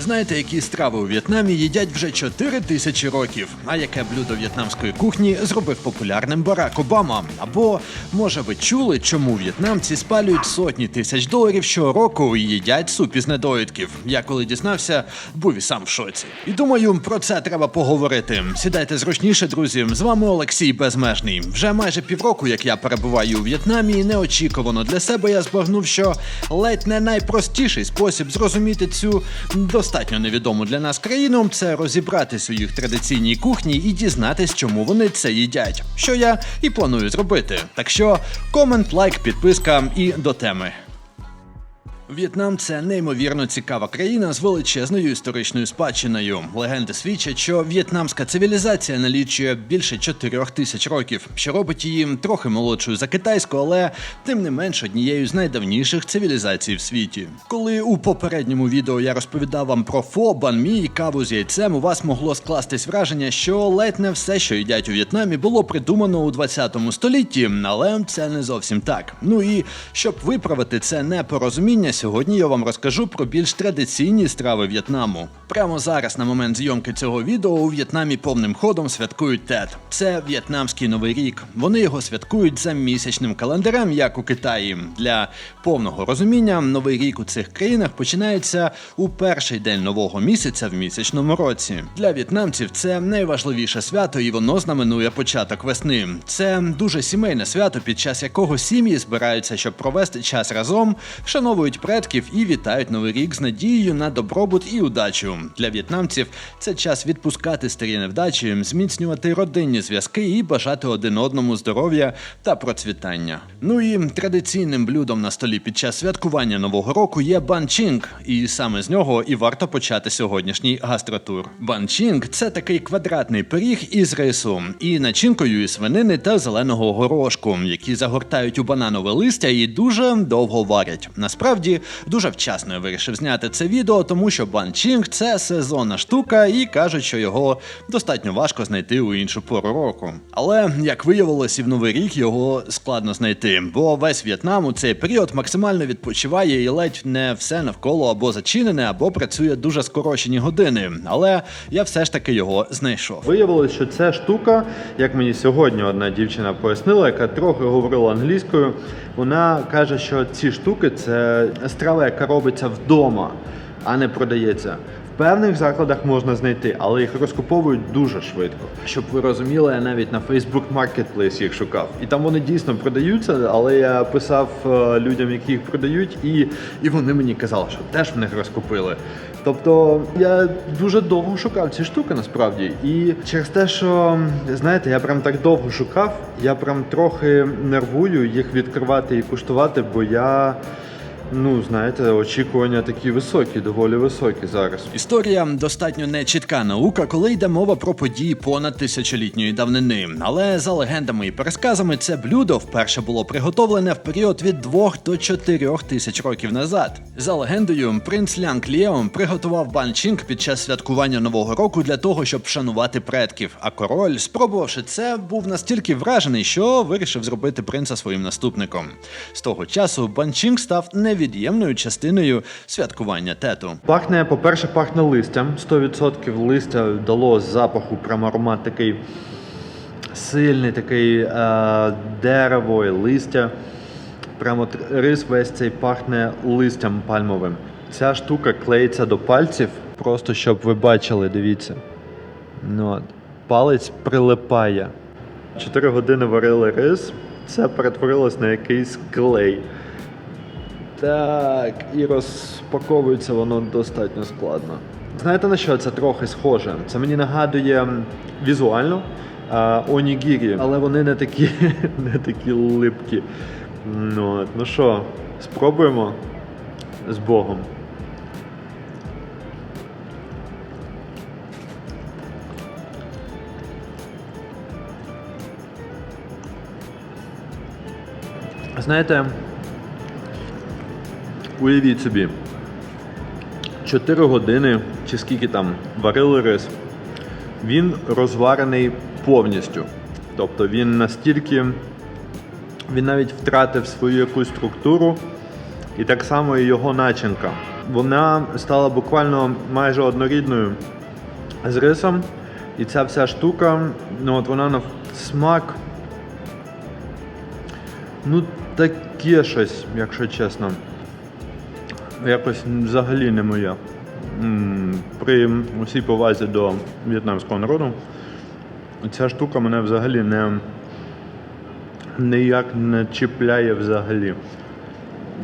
Знаєте, які страви у В'єтнамі їдять вже 4 тисячі років? А яке блюдо в'єтнамської кухні зробив популярним Барак Обама? Або може ви чули, чому в'єтнамці спалюють сотні тисяч доларів щороку і їдять суп із недоїдків? Я коли дізнався, був і сам в шоці. І думаю, про це треба поговорити. Сідайте зручніше, друзі. З вами Олексій Безмежний. Вже майже півроку, як я перебуваю у В'єтнамі, і неочікувано для себе я збагнув, що ледь не найпростіший спосіб зрозуміти цю достатньо невідому для нас країну це розібратись у їх традиційній кухні і дізнатись, чому вони це їдять. Що я і планую зробити. Так що комент, лайк, підписка і до теми. В'єтнам це неймовірно цікава країна з величезною історичною спадщиною. Легенди свідчать, що в'єтнамська цивілізація налічує більше 4 тисяч років, що робить її трохи молодшою за китайську, але тим не менш однією з найдавніших цивілізацій в світі. Коли у попередньому відео я розповідав вам про фо, банмі і каву з яйцем, у вас могло скластись враження, що ледь не все, що їдять у В'єтнамі, було придумано у 20 столітті, але це не зовсім так. Ну і щоб виправити це непорозуміння, сьогодні я вам розкажу про більш традиційні страви В'єтнаму. Прямо зараз, на момент зйомки цього відео, у В'єтнамі повним ходом святкують Тет. Це в'єтнамський новий рік. Вони його святкують за місячним календарем, як у Китаї. Для повного розуміння, новий рік у цих країнах починається у перший день нового місяця в місячному році. Для в'єтнамців це найважливіше свято, і воно знаменує початок весни. Це дуже сімейне свято, під час якого сім'ї збираються, щоб провести час разом, вшановують предків і вітають новий рік з надією на добробут і удачу. Для в'єтнамців це час відпускати старі невдачі, зміцнювати родинні зв'язки і бажати один одному здоров'я та процвітання. Ну і традиційним блюдом на столі під час святкування нового року є банчінг, і саме з нього і варто почати сьогоднішній гастротур. Банчінг це такий квадратний пиріг із рису і начинкою із свинини та зеленого горошку, які загортають у бананове листя і дуже довго варять. Насправді дуже вчасно я вирішив зняти це відео, тому що банчінг це сезонна штука, і кажуть, що його достатньо важко знайти у іншу пору року. Але як виявилось, і в новий рік його складно знайти, бо весь В'єтнам у цей період максимально відпочиває і ледь не все навколо або зачинене, або працює дуже скорочені години. Але я все ж таки його знайшов. Виявилось, що ця штука, як мені сьогодні одна дівчина пояснила, яка трохи говорила англійською, вона каже, що ці штуки це страва, яка робиться вдома, а не продається. Певних закладах можна знайти, але їх розкуповують дуже швидко. Щоб ви розуміли, я навіть на Facebook Marketplace їх шукав. І там вони дійсно продаються, але я писав е, людям, які їх продають, і, і вони мені казали, що теж в них розкупили. Тобто я дуже довго шукав ці штуки насправді. І через те, що знаєте, я прям так довго шукав, я прям трохи нервую їх відкривати і куштувати, бо я. Ну, знаєте, очікування такі високі, доволі високі зараз. Історія достатньо нечітка наука, коли йде мова про події понад тисячолітньої давнини. Але за легендами і пересказами, це блюдо вперше було приготовлене в період від 2 до 4 тисяч років назад. За легендою, принц Лянг Лєом приготував банчінг під час святкування нового року для того, щоб вшанувати предків. А король, спробувавши це, був настільки вражений, що вирішив зробити принца своїм наступником. З того часу банчінг став невід'ємною частиною святкування тету. Пахне, по-перше, пахне листям. 100% листя дало запаху, прямо аромат такий сильний, такий е, дерево і листя. Прямо рис весь цей пахне листям пальмовим. Ця штука клеїться до пальців, просто щоб ви бачили, дивіться. Ну. Палець прилипає. Чотири години варили рис, це перетворилось на якийсь клей. Так, і розпаковується воно достатньо складно. Знаєте на що це трохи схоже? Це мені нагадує візуально онігірі, але вони не такі, не такі липкі. Ну, ну що, спробуємо з Богом. Знаєте, Уявіть собі, 4 години чи скільки там варили рис, він розварений повністю. Тобто він настільки, він навіть втратив свою якусь структуру, і так само і його начинка. вона стала буквально майже однорідною з рисом. І ця вся штука, ну от вона на смак. Ну, таке щось, якщо чесно. Якось взагалі не моє. При усій повазі до в'єтнамського народу. Ця штука мене взагалі не ніяк не чіпляє взагалі.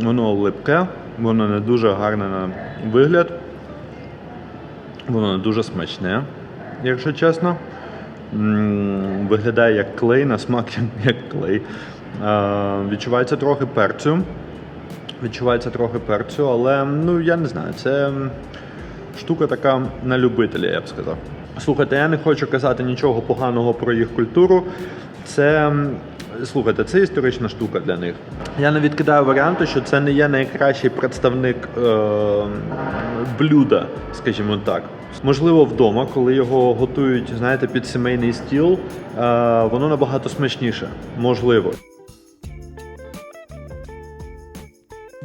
Воно липке, воно не дуже гарне на вигляд. Воно не дуже смачне, якщо чесно. Виглядає як клей, на смак як клей. Відчувається трохи перцю. Відчувається трохи перцю, але ну я не знаю, це штука така на любителя, я б сказав. Слухайте, я не хочу казати нічого поганого про їх культуру. Це слухайте, це історична штука для них. Я не відкидаю варіанту, що це не є найкращий представник е, блюда, скажімо так. Можливо, вдома, коли його готують, знаєте, під сімейний стіл, е, воно набагато смачніше. Можливо.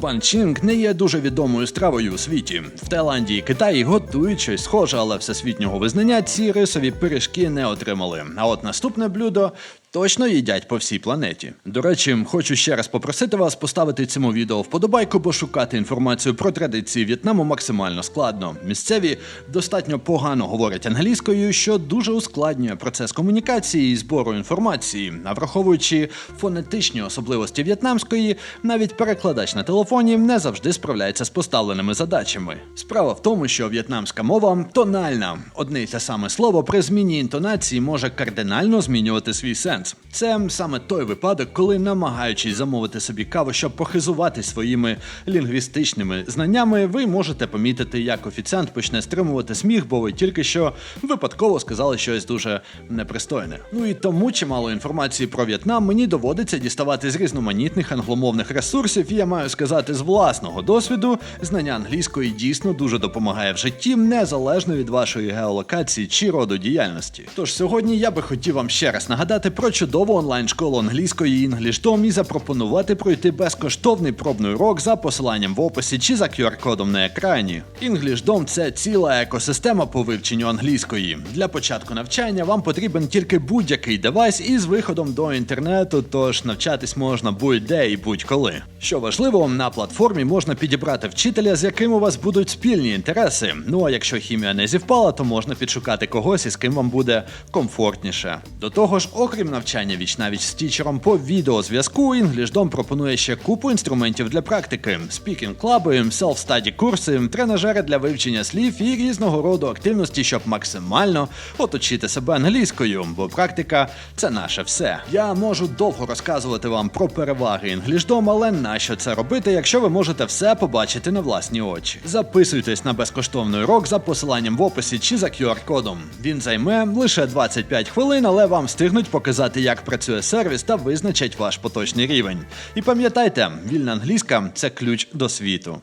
Банчинг не є дуже відомою стравою у світі. В Таїланді і Китаї готують щось схоже, але всесвітнього визнання ці рисові пиріжки не отримали. А от наступне блюдо точно їдять по всій планеті. До речі, хочу ще раз попросити вас поставити цьому відео вподобайку, бо шукати інформацію про традиції В'єтнаму максимально складно. Місцеві достатньо погано говорять англійською, що дуже ускладнює процес комунікації і збору інформації. А враховуючи фонетичні особливості в'єтнамської, навіть перекладач на телефоні не завжди справляється з поставленими задачами. Справа в тому, що в'єтнамська мова тональна. Одне й те саме слово при зміні інтонації може кардинально змінювати свій сенс. Це саме той випадок, коли, намагаючись замовити собі каву, щоб похизувати своїми лінгвістичними знаннями, ви можете помітити, як офіціант почне стримувати сміх, бо ви тільки що випадково сказали щось дуже непристойне. Ну і тому чимало інформації про В'єтнам мені доводиться діставати з різноманітних англомовних ресурсів, і я маю сказати з власного досвіду, знання англійської дійсно дуже допомагає в житті, незалежно від вашої геолокації чи роду діяльності. Тож сьогодні я би хотів вам ще раз нагадати про чудову онлайн-школу англійської EnglishDom і запропонувати пройти безкоштовний пробний урок за посиланням в описі чи за QR-кодом на екрані. EnglishDom – це ціла екосистема по вивченню англійської. Для початку навчання вам потрібен тільки будь-який девайс із виходом до інтернету, тож навчатись можна будь-де і будь-коли. Що важливо, на платформі можна підібрати вчителя, з яким у вас будуть спільні інтереси. Ну а якщо хімія не зівпала, то можна підшукати когось, із ким вам буде комфортніше. До того ж, окрім навчання віч-навіч з тічером по відеозв'язку, EnglishDom пропонує ще купу інструментів для практики: спікінг клаби, селф-стаді курси, тренажери для вивчення слів і різного роду активності, щоб максимально оточити себе англійською, бо практика це наше все. Я можу довго розказувати вам про переваги EnglishDom, але нащо це робити, якщо ви можете все побачити на власні очі? Записуйтесь на безкоштовний урок за посиланням в описі чи за QR-кодом. Він займе лише 25 хвилин, але вам встигнуть показати, як працює сервіс та визначать ваш поточний рівень. І пам'ятайте, вільна англійська це ключ до світу.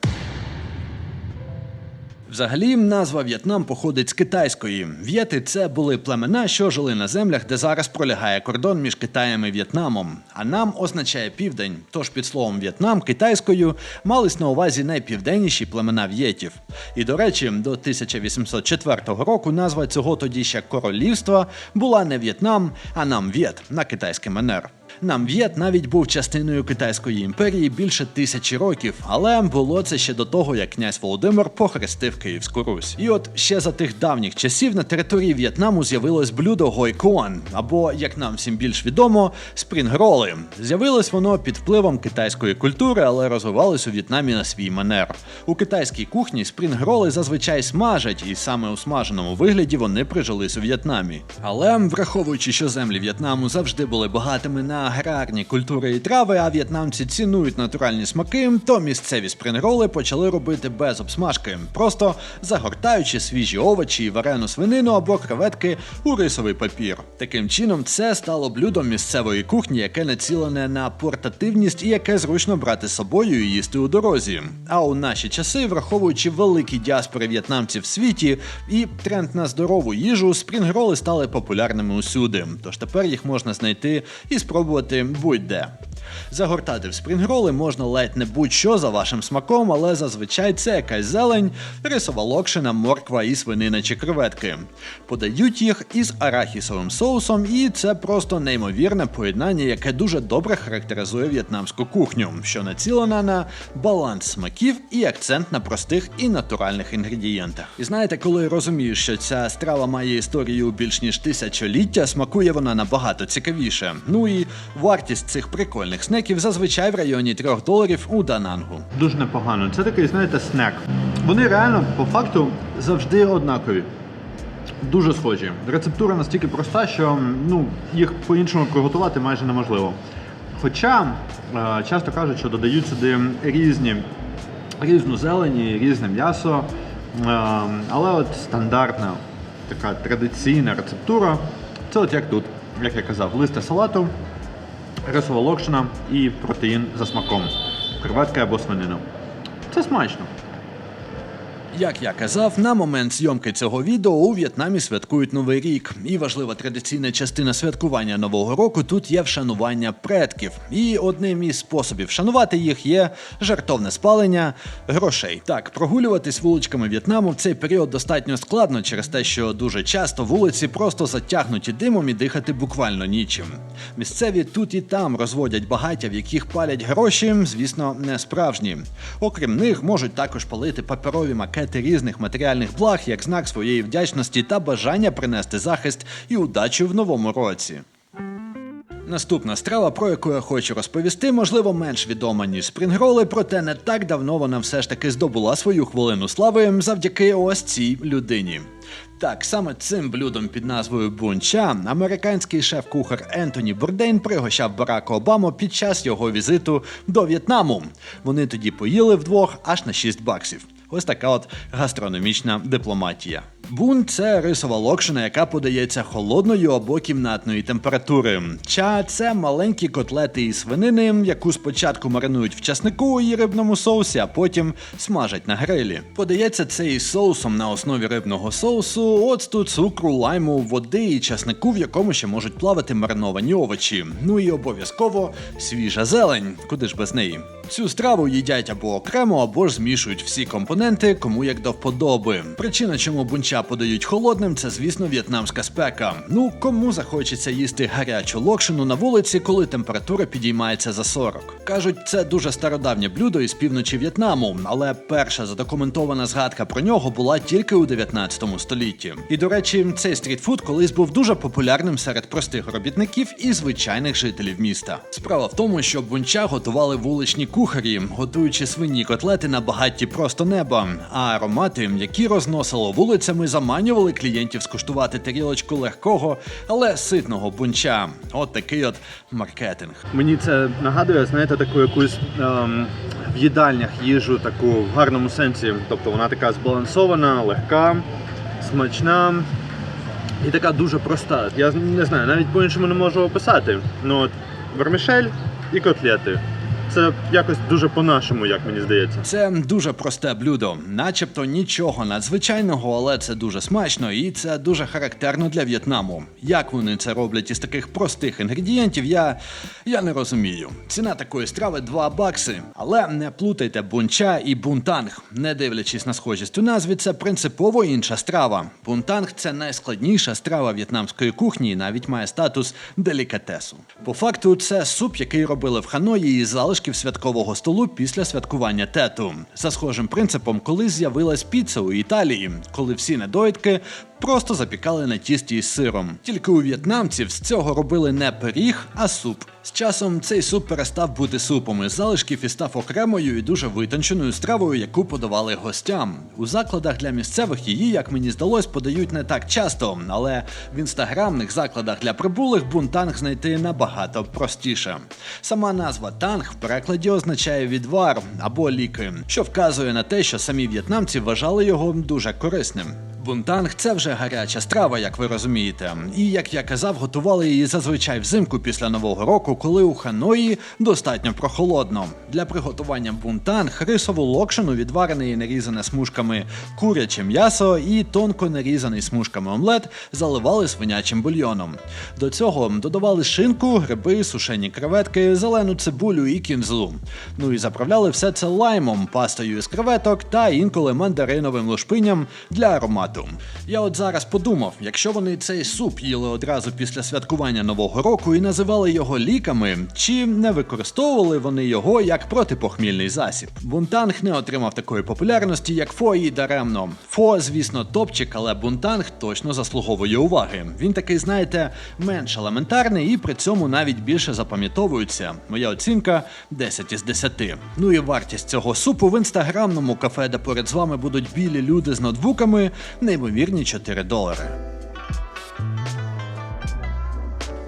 Взагалі, назва В'єтнам походить з китайської. В'єти це були племена, що жили на землях, де зараз пролягає кордон між Китаєм і В'єтнамом. А нам означає південь. Тож під словом В'єтнам китайською мались на увазі найпівденніші племена в'єтів. І до речі, до 1804 року назва цього тоді ще королівства була не В'єтнам, а Намв'єт на китайський манер. Намв'єт навіть був частиною Китайської імперії більше тисячі років, але було це ще до того, як князь Володимир похрестив Київську Русь. І от ще за тих давніх часів на території В'єтнаму з'явилось блюдо гойкуан, або, як нам всім більш відомо, спрінгроли. З'явилось воно під впливом китайської культури, але розвивалось у В'єтнамі на свій манер. У китайській кухні спрінгроли зазвичай смажать, і саме у смаженому вигляді вони прижились у В'єтнамі. Але враховуючи, що землі В'єтнаму завжди були багатими на аграрні культури і трави, а в'єтнамці цінують натуральні смаки, то місцеві спрінгроли почали робити без обсмажки, просто загортаючи свіжі овочі варену свинину або креветки у рисовий папір. Таким чином, це стало блюдом місцевої кухні, яке націлене на портативність і яке зручно брати з собою і їсти у дорозі. А у наші часи, враховуючи великі діаспори в'єтнамців в світі і тренд на здорову їжу, спрінгроли стали популярними усюди. Тож тепер їх можна знайти і спробувати будь-де. Загортати в спрінгроли можна ледь не будь-що за вашим смаком, але зазвичай це якась зелень, рисова локшина, морква і свинина чи креветки. Подають їх із арахісовим соусом, і це просто неймовірне поєднання, яке дуже добре характеризує в'єтнамську кухню, що націлена на баланс смаків і акцент на простих і натуральних інгредієнтах. І знаєте, коли розумієш, що ця страва має історію більш ніж тисячоліття, смакує вона набагато цікавіше. Ну і вартість цих прикольних снеків зазвичай в районі 3 доларів у Данангу. Дуже непогано. Це такий, знаєте, снек. Вони реально по факту завжди однакові. Дуже схожі. Рецептура настільки проста, що ну, їх по-іншому приготувати майже неможливо. Хоча е, часто кажуть, що додають сюди різні, різну зелені, різне м'ясо. Е, але от стандартна така традиційна рецептура це от як тут, як я казав, листя салату, рисова локшина і протеїн за смаком. Креветки або свинина. Це смачно. Як я казав, на момент зйомки цього відео у В'єтнамі святкують Новий рік. І важлива традиційна частина святкування Нового року тут є вшанування предків. І одним із способів вшанувати їх є жартовне спалення грошей. Так, прогулюватись вуличками В'єтнаму в цей період достатньо складно через те, що дуже часто вулиці просто затягнуті димом і дихати буквально нічим. Місцеві тут і там розводять багаття, в яких палять гроші, звісно, не справжні. Окрім них, можуть також палити паперові макети різних матеріальних благ як знак своєї вдячності та бажання принести захист і удачу в новому році. Наступна страва, про яку я хочу розповісти, можливо, менш відома, ніж спрінгроли, проте не так давно вона все ж таки здобула свою хвилину слави завдяки ось цій людині. Так, саме цим блюдом під назвою Бунча американський шеф-кухар Ентоні Бурдейн пригощав Барака Обаму під час його візиту до В'єтнаму. Вони тоді поїли вдвох аж на 6 баксів. Ось така от гастрономічна дипломатія. Бун це рисова локшина, яка подається холодною або кімнатної температури. Ча це маленькі котлети із свинини, яку спочатку маринують в часнику і рибному соусі, а потім смажать на грилі. Подається це із соусом на основі рибного соусу, оцту, цукру, лайму, води і часнику, в якому ще можуть плавати мариновані овочі. Ну і обов'язково свіжа зелень, куди ж без неї. Цю страву їдять або окремо, або ж змішують всі компоненти, кому як до вподоби. Причина, чому бунча подають холодним, це звісно в'єтнамська спека. Ну кому захочеться їсти гарячу локшину на вулиці, коли температура підіймається за 40. Кажуть, це дуже стародавнє блюдо із півночі В'єтнаму, але перша задокументована згадка про нього була тільки у 19 столітті. І до речі, цей стрітфуд колись був дуже популярним серед простих робітників і звичайних жителів міста. Справа в тому, що бунча готували вуличні кухарі, готуючи свині котлети на багатті просто неба. А аромати, які розносило вулицями, заманювали клієнтів скуштувати тарілочку легкого, але ситного бунча. От такий от маркетинг. Мені це нагадує, знаєте, таку якусь ем, в їдальнях їжу таку в гарному сенсі. Тобто вона така збалансована, легка, смачна і така дуже проста. Я не знаю, навіть по-іншому не можу описати. Ну от вермішель і котлети. Це якось дуже по-нашому, як мені здається. Це дуже просте блюдо, начебто нічого надзвичайного, але це дуже смачно і це дуже характерно для В'єтнаму. Як вони це роблять із таких простих інгредієнтів, я, я не розумію. Ціна такої страви 2 бакси. Але не плутайте бунча і бунтанг. Не дивлячись на схожість у назві, це принципово інша страва. Бунтанг це найскладніша страва в'єтнамської кухні і навіть має статус делікатесу. По факту, це суп, який робили в Ханої із залишків святкового столу після святкування тету. За схожим принципом, коли з'явилась піца у Італії, коли всі недоїдки просто запікали на тісті із сиром. Тільки у в'єтнамців з цього робили не пиріг, а суп. З часом цей суп перестав бути супом із залишків і став окремою і дуже витонченою стравою, яку подавали гостям. У закладах для місцевих її, як мені здалось, подають не так часто, але в інстаграмних закладах для прибулих бунтанг знайти набагато простіше. Сама назва танг в перекладі означає відвар або ліки, що вказує на те, що самі в'єтнамці вважали його дуже корисним. Бунтанг це вже гаряча страва, як ви розумієте. І як я казав, готували її зазвичай взимку після нового року, коли у Ханої достатньо прохолодно. Для приготування бунтанг рисову локшину відварене і нарізане смужками куряче м'ясо і тонко нарізаний смужками омлет заливали свинячим бульйоном. До цього додавали шинку, гриби, сушені креветки, зелену цибулю і кінзу. Ну і заправляли все це лаймом, пастою із креветок та інколи мандариновим лушпиням для аромату. Я от зараз подумав, якщо вони цей суп їли одразу після святкування нового року і називали його ліками, чи не використовували вони його як протипохмільний засіб? Бунтанг не отримав такої популярності, як фо і даремно. Фо, звісно, топчик, але бунтанг точно заслуговує уваги. Він такий, знаєте, менш елементарний і при цьому навіть більше запам'ятовується. Моя оцінка 10 із 10. Ну і вартість цього супу в інстаграмному кафе, де поряд з вами будуть білі люди з ноутбуками, неймовірні 4 долари.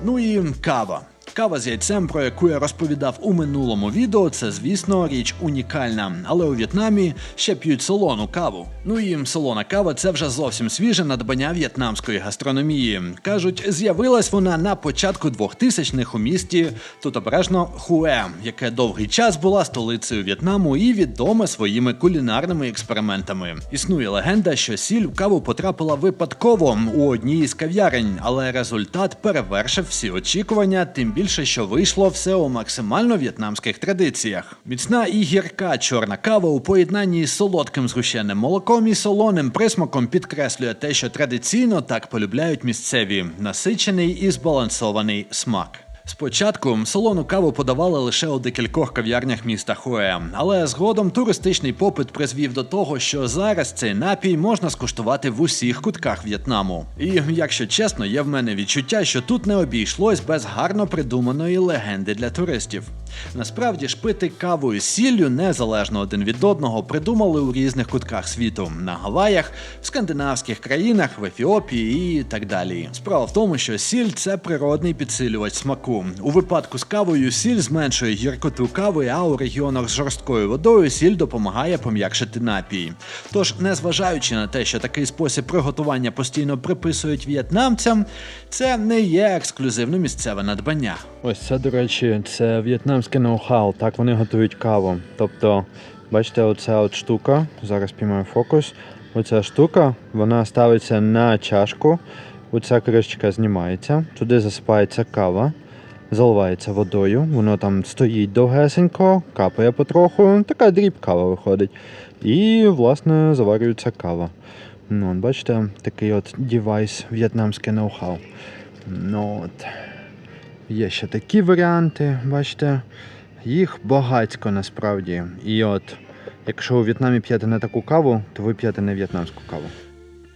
Ну і кава. Кава з яйцем, про яку я розповідав у минулому відео, це, звісно, річ унікальна. Але у В'єтнамі ще п'ють солону каву. Ну і солона кава це вже зовсім свіже надбання в'єтнамської гастрономії. Кажуть, з'явилась вона на початку 2000-х у місті тут обережно Хуе, яке довгий час була столицею В'єтнаму і відоме своїми кулінарними експериментами. Існує легенда, що сіль в каву потрапила випадково у одній із кав'ярень, але результат перевершив всі очікування, тим більше, що вийшло все у максимально в'єтнамських традиціях. Міцна і гірка чорна кава у поєднанні з солодким згущеним молоком і солоним присмаком підкреслює те, що традиційно так полюбляють місцеві насичений і збалансований смак. Спочатку солону каву подавали лише у декількох кав'ярнях міста Хоя, але згодом туристичний попит призвів до того, що зараз цей напій можна скуштувати в усіх кутках В'єтнаму. І якщо чесно, є в мене відчуття, що тут не обійшлось без гарно придуманої легенди для туристів. Насправді ж пити каву із сіллю незалежно один від одного придумали у різних кутках світу на Гаваях, в скандинавських країнах, в Ефіопії і так далі. Справа в тому, що сіль це природний підсилювач смаку. У випадку з кавою сіль зменшує гіркоту кави, а у регіонах з жорсткою водою сіль допомагає пом'якшити напій. Тож, незважаючи на те, що такий спосіб приготування постійно приписують в'єтнамцям, це не є ексклюзивно місцеве надбання. Ось це, до речі, це в'єтнамське ноу-хау. Так вони готують каву. Тобто, бачите, оця от штука, зараз піймаю фокус. Оця штука, вона ставиться на чашку, оця кришечка знімається, туди засипається кава, заливається водою, воно там стоїть довгесенько, капає потроху, така дріб кава виходить. І, власне, заварюється кава. Ну, бачите, такий от девайс в'єтнамське ноу-хау. Ну, от. Є ще такі варіанти, бачите, їх багатько насправді. І от, якщо у В'єтнамі п'єте не таку каву, то ви п'єте не в'єтнамську каву.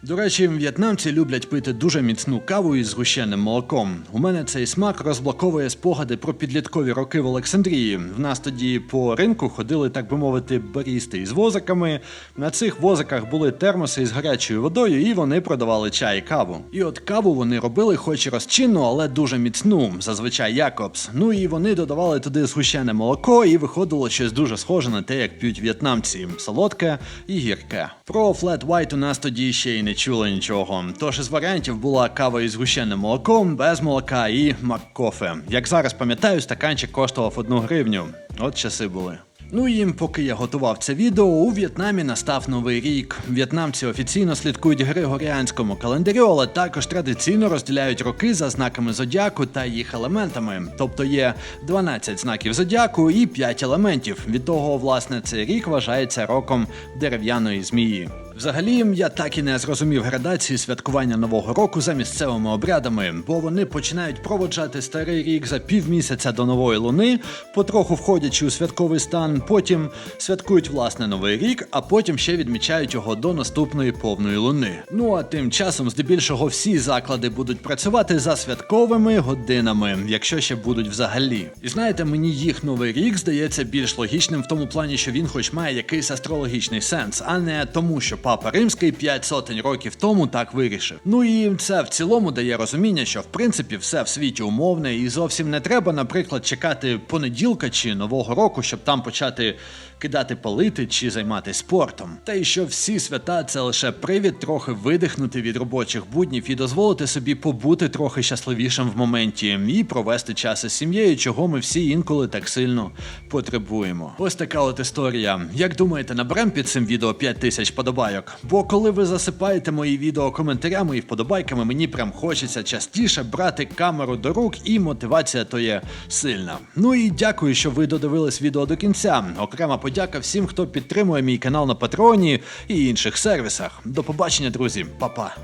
До речі, в'єтнамці люблять пити дуже міцну каву із згущеним молоком. У мене цей смак розблоковує спогади про підліткові роки в Олександрії. В нас тоді по ринку ходили, так би мовити, барісти із возиками. На цих возиках були термоси із гарячою водою, і вони продавали чай і каву. І от каву вони робили, хоч і розчинну, але дуже міцну, зазвичай Якобс. Ну і вони додавали туди згущене молоко, і виходило щось дуже схоже на те, як п'ють в'єтнамці: солодке і гірке. Про флет white у нас тоді ще й не чули нічого. Тож із варіантів була кава із згущеним молоком, без молока і маккофе. Як зараз пам'ятаю, стаканчик коштував одну гривню. От часи були. Ну і поки я готував це відео, у В'єтнамі настав новий рік. В'єтнамці офіційно слідкують григоріанському календарю, але також традиційно розділяють роки за знаками зодіаку та їх елементами. Тобто є 12 знаків зодіаку і 5 елементів. Від того, власне, цей рік вважається роком дерев'яної змії. Взагалі, я так і не зрозумів градації святкування нового року за місцевими обрядами, бо вони починають проводжати старий рік за півмісяця до нової луни, потроху входячи у святковий стан, потім святкують власне новий рік, а потім ще відмічають його до наступної повної луни. Ну а тим часом, здебільшого, всі заклади будуть працювати за святковими годинами, якщо ще будуть взагалі. І знаєте, мені їх новий рік здається більш логічним в тому плані, що він хоч має якийсь астрологічний сенс, а не тому, що папа римський п'ять сотень років тому так вирішив. Ну і це в цілому дає розуміння, що в принципі все в світі умовне, і зовсім не треба, наприклад, чекати понеділка чи нового року, щоб там почати кидати палити чи займатися спортом. Та й що всі свята це лише привід трохи видихнути від робочих буднів і дозволити собі побути трохи щасливішим в моменті і провести час із сім'єю, чого ми всі інколи так сильно потребуємо. Ось така от історія. Як думаєте, наберем під цим відео 5 тисяч подобайок? Бо коли ви засипаєте мої відео коментарями і вподобайками, мені прям хочеться частіше брати камеру до рук, і мотивація то є сильна. Ну і дякую, що ви додивились відео до кінця. Окрема подяка всім, хто підтримує мій канал на Патреоні і інших сервісах. До побачення, друзі, Па-па.